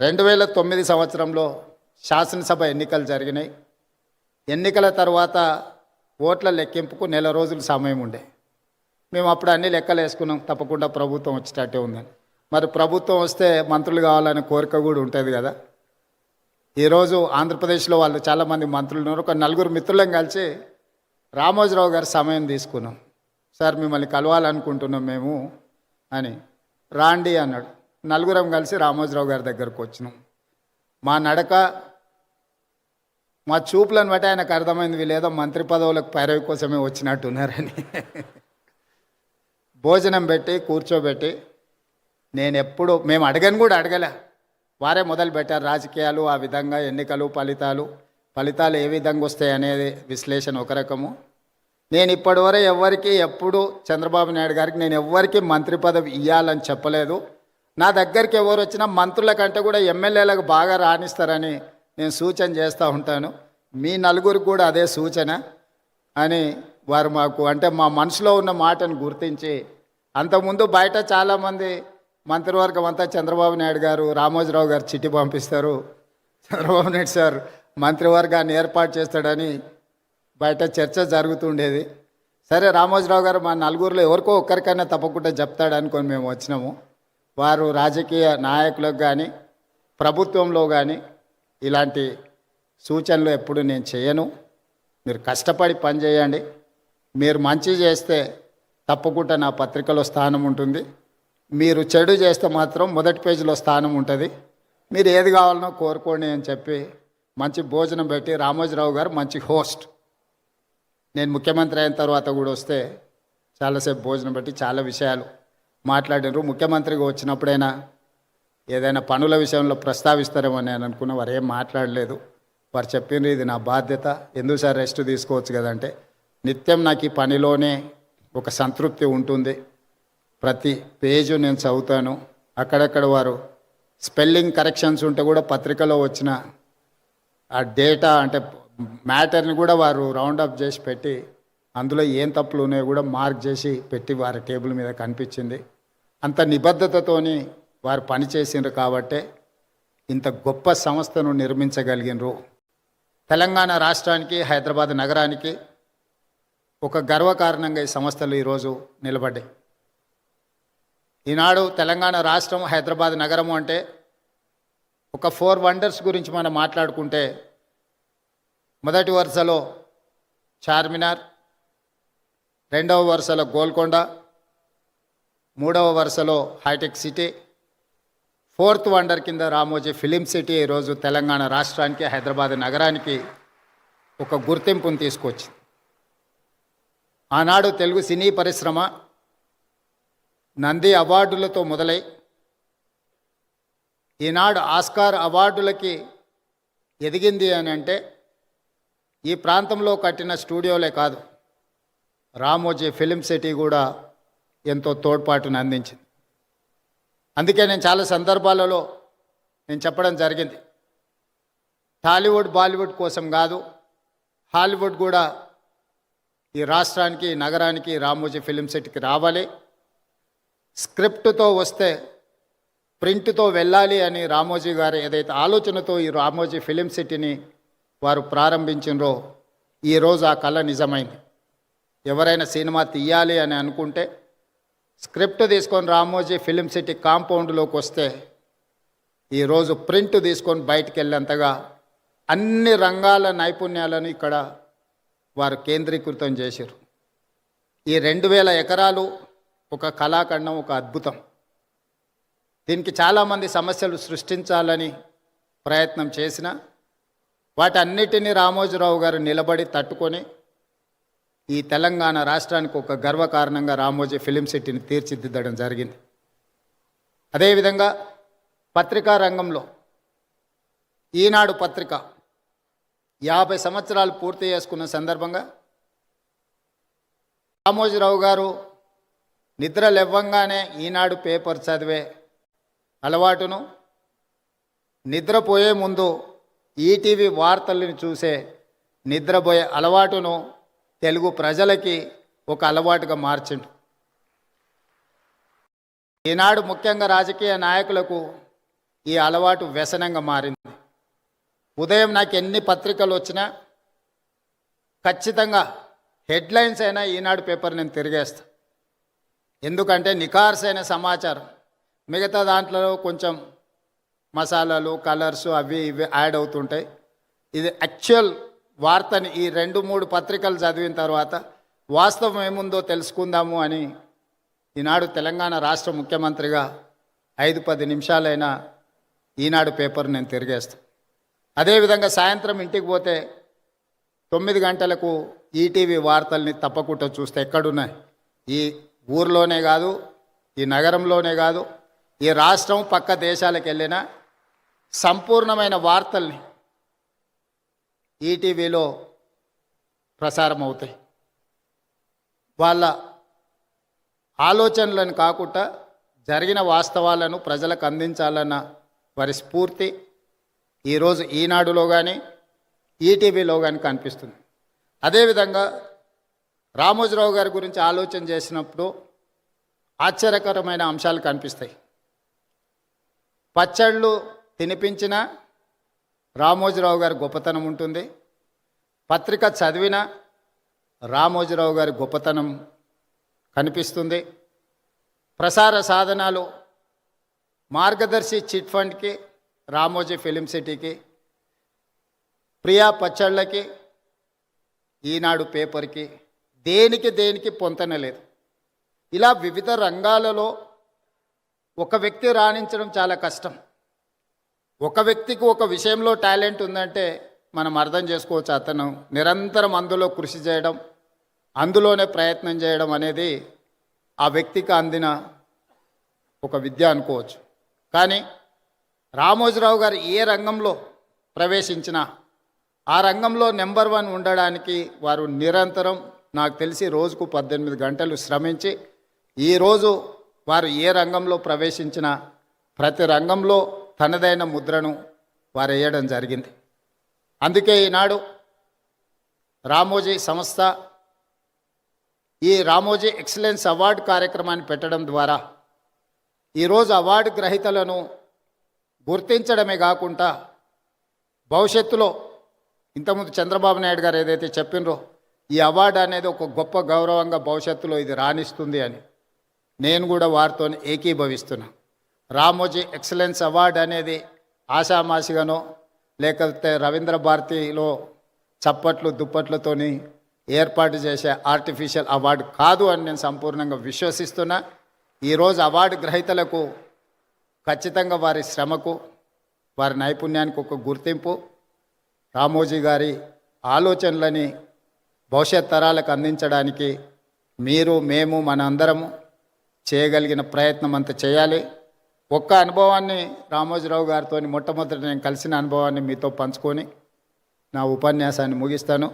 రెండు వేల తొమ్మిది సంవత్సరంలో శాసనసభ ఎన్నికలు జరిగినాయి. ఎన్నికల తర్వాత ఓట్ల లెక్కింపుకు నెల రోజులు సమయం ఉండే. మేము అప్పుడు అన్ని లెక్కలు వేసుకున్నాం. తప్పకుండా ప్రభుత్వం వచ్చేటట్టే ఉందని మరి ప్రభుత్వం వస్తే మంత్రులు కావాలనే కోరిక కూడా ఉంటుంది కదా. ఈరోజు ఆంధ్రప్రదేశ్లో వాళ్ళు చాలామంది మంత్రులు ఉన్నారు. ఒక నలుగురు మిత్రులను కలిసి రామోజీరావు గారి సమయం తీసుకున్నాం. సార్ మిమ్మల్ని కలవాలనుకుంటున్నాం మేము అని. రాండి అన్నాడు. నలుగురం కలిసి రామోజీరావు గారి దగ్గరకు వచ్చినాం. మా నడక మా చూపులను బట్టి ఆయనకు అర్థమైంది వీళ్ళేదో మంత్రి పదవులకు పైరవి కోసమే వచ్చినట్టున్నారని భోజనం పెట్టి కూర్చోబెట్టి నేను ఎప్పుడు మేము అడగని కూడా అడగలే. వారే మొదలు పెట్టారు రాజకీయాలు ఆ విధంగా ఎన్నికలు ఫలితాలు. ఫలితాలు ఏ విధంగా వస్తాయి అనేది విశ్లేషణ ఒక రకము. నేను ఇప్పటివరకు ఎవరికి ఎప్పుడు చంద్రబాబు నాయుడు గారికి నేను ఎవ్వరికి మంత్రి పదవి ఇవ్వాలని చెప్పలేదు. నా దగ్గరికి ఎవరు వచ్చినా మంత్రుల కంటే కూడా ఎమ్మెల్యేలకు బాగా రాణిస్తారని నేను సూచన చేస్తూ ఉంటాను. మీ నలుగురికి కూడా అదే సూచన అని వారు మాకు అంటే మా మనసులో ఉన్న మాటను గుర్తించి అంతకుముందు బయట చాలామంది మంత్రివర్గం అంతా చంద్రబాబు నాయుడు గారు రామోజీరావు గారు చిట్టి పంపిస్తారు. చంద్రబాబు నాయుడు సార్ మంత్రివర్గాన్ని ఏర్పాటు చేస్తాడని బయట చర్చ జరుగుతుండేది. సరే రామోజీరావు గారు మా నలుగురిలో ఎవరికో ఒక్కరికైనా తప్పకుండా చెప్తాడనుకొని మేము వచ్చినాము. వారు రాజకీయ నాయకులకు కానీ ప్రభుత్వంలో కానీ ఇలాంటి సూచనలు ఎప్పుడు నేను చేయను. మీరు కష్టపడి పని చేయండి. మీరు మంచి చేస్తే తప్పకుండా నా పత్రికలో స్థానం ఉంటుంది. మీరు చెడు చేస్తే మాత్రం మొదటి పేజీలో స్థానం ఉంటుంది. మీరు ఏది కావాలనో కోరుకోండి అని చెప్పి మంచి భోజనం పెట్టి రామోజీరావు గారు మంచి హోస్ట్. నేను ముఖ్యమంత్రి అయిన తర్వాత కూడా వస్తే చాలాసేపు భోజనం పెట్టి చాలా విషయాలు మాట్లాడినారు. ముఖ్యమంత్రిగా వచ్చినప్పుడైనా ఏదైనా పనుల విషయంలో ప్రస్తావిస్తారేమో నేను అనుకున్న వారు ఏం మాట్లాడలేదు. వారు చెప్పిండ్రు ఇది నా బాధ్యత. ఎందుకు సార్ రెస్ట్ తీసుకోవచ్చు కదంటే నిత్యం నాకు ఈ పనిలోనే ఒక సంతృప్తి ఉంటుంది. ప్రతి పేజు నేను చదువుతాను. అక్కడక్కడ వారు స్పెల్లింగ్ కరెక్షన్స్ ఉంటే కూడా పత్రికలో వచ్చిన ఆ డేటా అంటే మ్యాటర్ని కూడా వారు రౌండ్ అప్ చేసి పెట్టి అందులో ఏం తప్పులు ఉన్నాయో కూడా మార్క్ చేసి పెట్టి వారి టేబుల్ మీద కనిపించింది. అంత నిబద్ధతతోని వారు పనిచేసిండ్రు కాబట్టే ఇంత గొప్ప సంస్థను నిర్మించగలిగినరు తెలంగాణ రాష్ట్రానికి హైదరాబాద్ నగరానికి ఒక గర్వకారణంగా ఈ సంస్థలు ఈరోజు నిలబడ్డాయి. ఈనాడు తెలంగాణ రాష్ట్రం హైదరాబాద్ నగరము అంటే ఒక ఫోర్ వండర్స్ గురించి మనం మాట్లాడుకుంటే మొదటి వరుసలో చార్మినార్ రెండవ వరుసలో గోల్కొండ మూడవ వరుసలో హైటెక్ సిటీ ఫోర్త్ వండర్ కింద రామోజీ ఫిలిం సిటీ ఈరోజు తెలంగాణ రాష్ట్రానికి హైదరాబాద్ నగరానికి ఒక గుర్తింపును తీసుకొచ్చింది. ఆనాడు తెలుగు సినీ పరిశ్రమ నంది అవార్డులతో మొదలై ఈనాడు ఆస్కార్ అవార్డులకి ఎదిగింది అని అంటే ఈ ప్రాంతంలో కట్టిన స్టూడియోలే కాదు రామోజీ ఫిలిం సిటీ కూడా ఎంతో తోడ్పాటును అందించింది. అందుకే నేను చాలా సందర్భాలలో నేను చెప్పడం జరిగింది. టాలీవుడ్ బాలీవుడ్ కోసం కాదు హాలీవుడ్ కూడా ఈ రాష్ట్రానికి నగరానికి రామోజీ ఫిలిం సిటీకి రావాలి. స్క్రిప్ట్తో వస్తే ప్రింట్తో వెళ్ళాలి అని రామోజీ గారు ఏదైతే ఆలోచనతో ఈ రామోజీ ఫిలిం సిటీని వారు ప్రారంభించినరో ఈరోజు ఆ కళ నిజమైంది. ఎవరైనా సినిమా తీయాలి అని అనుకుంటే స్క్రిప్ట్ తీసుకొని రామోజీ ఫిలిం సిటీ కాంపౌండ్లోకి వస్తే ఈరోజు ప్రింట్ తీసుకొని బయటికి వెళ్ళేంతగా అన్ని రంగాల నైపుణ్యాలను ఇక్కడ వారు కేంద్రీకృతం చేశారు. ఈ రెండు వేల ఎకరాలు ఒక కళాఖండం ఒక అద్భుతం. దీనికి చాలామంది సమస్యలు సృష్టించాలని ప్రయత్నం చేసిన వాటన్నిటినీ రామోజీరావు గారు నిలబడి తట్టుకొని ఈ తెలంగాణ రాష్ట్రానికి ఒక గర్వకారణంగా రామోజీ ఫిలిం సిటీని తీర్చిదిద్దడం జరిగింది. అదేవిధంగా పత్రికా రంగంలో ఈనాడు పత్రిక యాభై సంవత్సరాలు పూర్తి చేసుకున్న సందర్భంగా రామోజీరావు గారు నిద్ర లేవ్వంగానే ఈనాడు పేపర్ చదివే అలవాటును నిద్రపోయే ముందు ఈటీవీ వార్తలను చూసే నిద్రపోయే అలవాటును తెలుగు ప్రజలకి ఒక అలవాటుగా మార్చిండు. ఈనాడు ముఖ్యంగా రాజకీయ నాయకులకు ఈ అలవాటు వ్యసనంగా మారింది. ఉదయం నాకు ఎన్ని పత్రికలు వచ్చినా ఖచ్చితంగా హెడ్లైన్స్ అయినా ఈనాడు పేపర్ నేను తిరిగేస్తా. ఎందుకంటే నికార్సైన సమాచారం. మిగతా దాంట్లో కొంచెం మసాలాలు కలర్స్ అవి ఇవి యాడ్ అవుతుంటాయి. ఇది యాక్చువల్ వార్తని ఈ రెండు మూడు పత్రికలు చదివిన తర్వాత వాస్తవం ఏముందో తెలుసుకుందాము అని ఈనాడు తెలంగాణ రాష్ట్ర ముఖ్యమంత్రిగా ఐదు పది నిమిషాలైనా ఈనాడు పేపర్ నేను తిరిగేస్తాను అదేవిధంగా సాయంత్రం ఇంటికి పోతే తొమ్మిది గంటలకు ఈటీవీ వార్తల్ని తప్పకుండా చూస్తే ఎక్కడున్నాయి? ఈ ఊర్లోనే కాదు ఈ నగరంలోనే కాదు ఈ రాష్ట్రం పక్క దేశాలకు వెళ్ళిన సంపూర్ణమైన వార్తల్ని ఈటీవీలో ప్రసారం అవుతాయి వాళ్ళ ఆలోచనలను కాకుండా జరిగిన వాస్తవాలను ప్రజలకు అందించాలన్న వారి స్ఫూర్తి ఈరోజు ఈనాడులో కానీ ఈటీవీలో కానీ కనిపిస్తుంది. అదేవిధంగా రామోజీరావు గారి గురించి ఆలోచన చేసినప్పుడు ఆశ్చర్యకరమైన అంశాలు కనిపిస్తాయి. పచ్చళ్ళు తినిపించిన రామోజీరావు గారి గొప్పతనం ఉంటుంది. పత్రిక చదివిన రామోజీరావు గారి గొప్పతనం కనిపిస్తుంది. ప్రసార సాధనాలు మార్గదర్శి చిట్ ఫండ్కి రామోజీ ఫిలిం సిటీకి ప్రియా పచ్చళ్ళకి ఈనాడు పేపర్కి దేనికి దేనికి పొంతన లేదు. ఇలా వివిధ రంగాలలో ఒక వ్యక్తి రాణించడం చాలా కష్టం. ఒక వ్యక్తికి ఒక విషయంలో టాలెంట్ ఉందంటే మనం అర్థం చేసుకోవచ్చు అతను నిరంతరం అందులో కృషి చేయడం అందులోనే ప్రయత్నం చేయడం అనేది ఆ వ్యక్తికి అందిన ఒక విద్య అనుకోవచ్చు. కానీ రామోజీరావు గారు ఏ రంగంలో ప్రవేశించినా ఆ రంగంలో నెంబర్ వన్ ఉండడానికి వారు నిరంతరం నాకు తెలిసి రోజుకు పద్దెనిమిది గంటలు శ్రమించి ఈరోజు వారు ఏ రంగంలో ప్రవేశించినా ప్రతి రంగంలో తనదైన ముద్రను వారేయడం జరిగింది. అందుకే ఈనాడు రామోజీ సంస్థ ఈ రామోజీ ఎక్సలెన్స్ అవార్డు కార్యక్రమాన్ని పెట్టడం ద్వారా ఈరోజు అవార్డు గ్రహీతలను గుర్తించడమే కాకుండా భవిష్యత్తులో ఇంతకుముందు చంద్రబాబు నాయుడు గారు ఏదైతే చెప్పినరో ఈ అవార్డు అనేది ఒక గొప్ప గౌరవంగా భవిష్యత్తులో ఇది రాణిస్తుంది అని నేను కూడా వారితో ఏకీభవిస్తున్నాను రామోజీ ఎక్సలెన్స్ అవార్డు అనేది ఆషామాషిగానో లేకపోతే రవీంద్ర భారతిలో చప్పట్లు దుప్పట్లతోని ఏర్పాటు చేసే ఆర్టిఫిషియల్ అవార్డు కాదు అని నేను సంపూర్ణంగా విశ్వసిస్తున్నా. ఈరోజు అవార్డు గ్రహీతలకు ఖచ్చితంగా వారి శ్రమకు వారి నైపుణ్యానికి ఒక గుర్తింపు. రామోజీ గారి ఆలోచనలని భవిష్యత్ తరాలకు అందించడానికి మీరు మేము మన అందరము చేయగలిగిన ప్రయత్నం అంత చేయాలి. ఒక్క అనుభవాన్ని రామోజీరావు గారితో మొట్టమొదటి నేను కలిసిన అనుభవాన్ని మీతో పంచుకొని నా ఉపన్యాసాన్ని ముగిస్తాను.